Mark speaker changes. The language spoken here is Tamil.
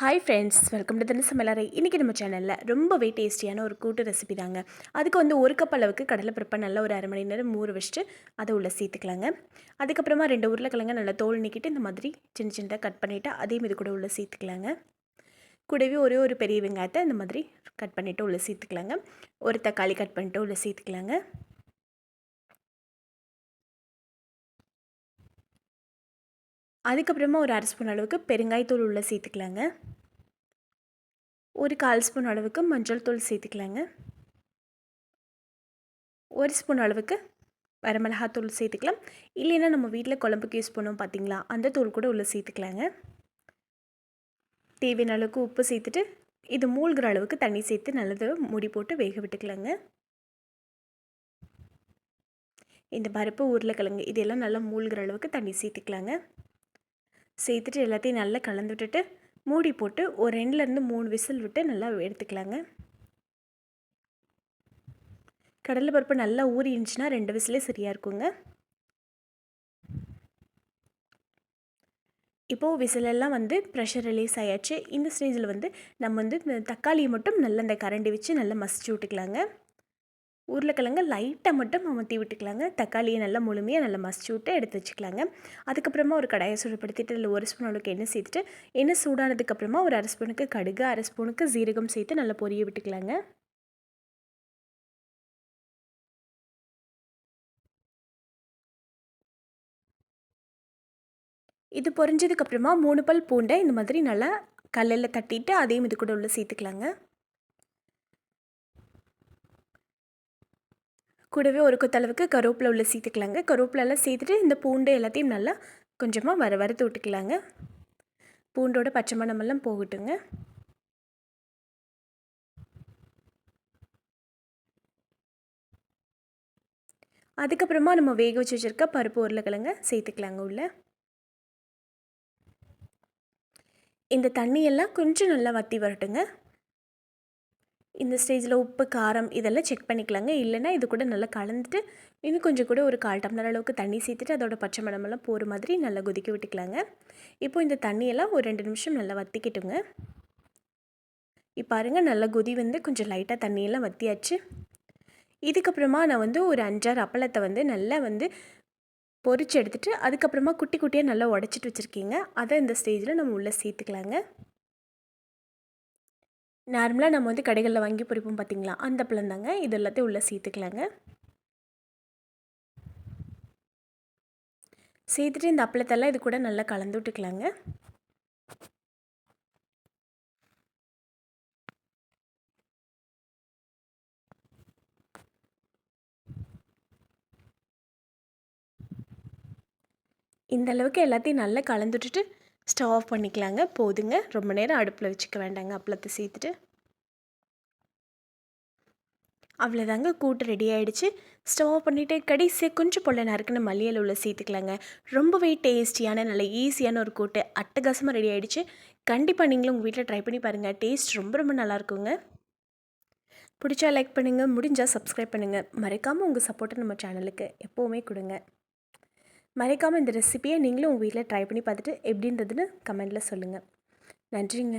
Speaker 1: ஹாய் ஃப்ரெண்ட்ஸ் வெல்கம் டு தின சமையலறை இன்றைக்கி நம்ம சேனலில் ரொம்பவே டேஸ்டியான ஒரு கூட்டு ரெசிபி தாங்க. அதுக்கு வந்து ஒரு கப் அளவுக்கு கடலை பருப்பை நல்லா ஒரு அரை மணி நேரம் ஊற வச்சுட்டு அதை உள்ளே சேர்த்துக்கலாங்க. அதுக்கப்புறமா ரெண்டு உருளைக்கிழங்க நல்லா தோல் நிற்கிட்டு இந்த மாதிரி சின்ன சின்னதாக கட் பண்ணிவிட்டு அதையும் இது கூட உள்ளே சேர்த்துக்கலாங்க. கூடவே ஒரே ஒரு பெரிய வெங்காயத்தை இந்த மாதிரி கட் பண்ணிவிட்டு உள்ளே சேர்த்துக்கலாங்க. ஒரு தக்காளி கட் பண்ணிவிட்டு உள்ளே சேர்த்துக்கலாங்க. அதுக்கப்புறமா ஒரு அரை ஸ்பூன் அளவுக்கு பெருங்காயத்தூள் உள்ளே சேர்த்துக்கலாங்க. ஒரு கால் ஸ்பூன் அளவுக்கு மஞ்சள் தூள் சேர்த்துக்கலாங்க. ஒரு ஸ்பூன் அளவுக்கு வரமிளகாத்தூள் சேர்த்துக்கலாம். இல்லைன்னா நம்ம வீட்டில் குழம்புக்கு யூஸ் பண்ணோம் பார்த்தீங்களா? அந்த தூள் கூட உள்ளே சேர்த்துக்கலாங்க. தேவையான அளவுக்கு உப்பு சேர்த்துட்டு இது மூழ்கிற அளவுக்கு தண்ணி சேர்த்து நல்லது மூடி போட்டு வேக விட்டுக்கலாங்க. இந்த பருப்பு உருளைக்கிழங்கு இதெல்லாம் நல்லா மூழ்கிற அளவுக்கு தண்ணி சேர்த்துக்கலாங்க. சேர்த்துட்டு எல்லாத்தையும் நல்லா கலந்து விட்டுட்டு மூடி போட்டு ஒரு ரெண்டுலேருந்து மூணு விசில் விட்டு நல்லா எடுத்துக்கலாங்க. கடலை பருப்பு நல்லா ஊறி இருந்துச்சுன்னா ரெண்டு விசிலே சரியாக இருக்குங்க. இப்போது விசிலெல்லாம் வந்து ப்ரெஷர் ரிலீஸ் ஆயாச்சு. இந்த ஸ்டேஜில் வந்து நம்ம வந்து தக்காளியை மட்டும் நல்லா இந்த கரண்டி வச்சு நல்லா மசிச்சு விட்டுக்கலாங்க. உருளைக்கிழங்கு லைட்டாக மட்டும் அமர்த்தி விட்டுக்கலாங்க. தக்காளியை நல்லா முழுமையாக நல்லா மசிச்சு விட்டு எடுத்து வச்சுக்கலாங்க. அதுக்கப்புறமா ஒரு கடாயை சூடுபடுத்திட்டு அதில் ஒரு ஸ்பூன் அளவுக்கு எண்ணெய் சேர்த்துட்டு எண்ணெய் சூடானதுக்கப்புறமா ஒரு அரை ஸ்பூனுக்கு கடுகு அரை ஸ்பூனுக்கு ஜீரகம் சேர்த்து நல்லா பொரிய விட்டுக்கலாங்க. இது பொரிஞ்சதுக்கப்புறமா மூணு பல் பூண்டை இந்த மாதிரி நல்லா கல்லில் தட்டிட்டு அதையும் இது கூட உள்ளே சேர்த்துக்கலாங்க. கூடவே ஒரு கொத்தளவுக்கு கருவேப்பிலை உள்ள சேர்த்துக்கலாங்க. கருவேப்பிலெல்லாம் சேர்த்துட்டு இந்த பூண்டு எல்லாத்தையும் நல்லா கொஞ்சமாக வர வறுத்து விட்டுக்கலாங்க. பூண்டோட பச்சை மணமெல்லாம் போகட்டுங்க. அதுக்கப்புறமா நம்ம வேக வச்சு வச்சுருக்க பருப்பு உருளைக்கிழங்க சேர்த்துக்கலாங்க உள்ள. இந்த தண்ணியெல்லாம் கொஞ்சம் நல்லா வற்றி வரட்டுங்க. இந்த ஸ்டேஜில் உப்பு காரம் இதெல்லாம் செக் பண்ணிக்கலாங்க. இல்லைன்னா இது கூட நல்லா கலந்துட்டு இன்னும் கொஞ்சம் கூட ஒரு கால் டம்ளர் அளவுக்கு தண்ணி சேர்த்துட்டு அதோட பச்சை மடமெல்லாம் போகிற மாதிரி நல்லா கொதிக்க விட்டுக்கலாங்க. இப்போ இந்த தண்ணியெல்லாம் ஒரு ரெண்டு நிமிஷம் நல்லா வற்றிக்கிட்டுங்க இப்போ பாருங்கள் நல்லா கொதி வந்து கொஞ்சம் லைட்டாக தண்ணியெல்லாம் வற்றியாச்சு இதுக்கப்புறமா நான் வந்து ஒரு அஞ்சாறு அப்பளத்தை வந்து நல்லா வந்து பொறிச்சு எடுத்துகிட்டு அதுக்கப்புறமா குட்டி குட்டியாக நல்லா உடச்சிட்டு வச்சுருக்கீங்க. அதை இந்த ஸ்டேஜில் நம்ம உள்ளே சேர்த்துக்கலாங்க. நார்மலாக நம்ம வந்து கடைகளில் வாங்கி பொறிப்போம் பார்த்திங்களா அந்த பழம் தாங்க இது எல்லாத்தையும் உள்ளே சேர்த்துக்கலாங்க. சேர்த்துட்டு இந்த அப்பளத்தெல்லாம் இது கூட நல்லா கலந்து விட்டுக்கலாங்க. இந்த அளவுக்கு எல்லாத்தையும் நல்லா கலந்துட்டுட்டு ஸ்டவ் ஆஃப் பண்ணிக்கலாங்க. போதுங்க. ரொம்ப நேரம் அடுப்பில் வச்சுக்க வேண்டாங்க. அப்பளத்தை சேர்த்துட்டு. அவ்வளோதாங்க. கூட்டு ரெடி ஆகிடுச்சு ஸ்டவ் ஆஃப் பண்ணிவிட்டு கடைசியாக கொஞ்சம் பொல்ல நறுக்குன்னு மல்லியல் உள்ள சேர்த்துக்கலாங்க. ரொம்பவே டேஸ்டியான நல்ல ஈஸியான ஒரு கூட்டு. அட்டகாசமாக ரெடி ஆகிடுச்சு கண்டிப்பாக நீங்களும் உங்கள் வீட்டில் ட்ரை பண்ணி பாருங்கள் டேஸ்ட் ரொம்ப ரொம்ப நல்லாயிருக்குங்க பிடிச்சா லைக் பண்ணுங்கள் முடிஞ்சால் சப்ஸ்கிரைப் பண்ணுங்கள் மறக்காமல் உங்கள் சப்போர்ட்டை நம்ம சேனலுக்கு எப்போவுமே கொடுங்க. மறைக்காமல் இந்த ரெசிப்பியை நீங்களும் உங்கள் வீட்டில் ட்ரை பண்ணி பார்த்துட்டு எப்படின்றதுன்னு கமெண்டில் சொல்லுங்கள் நன்றிங்க.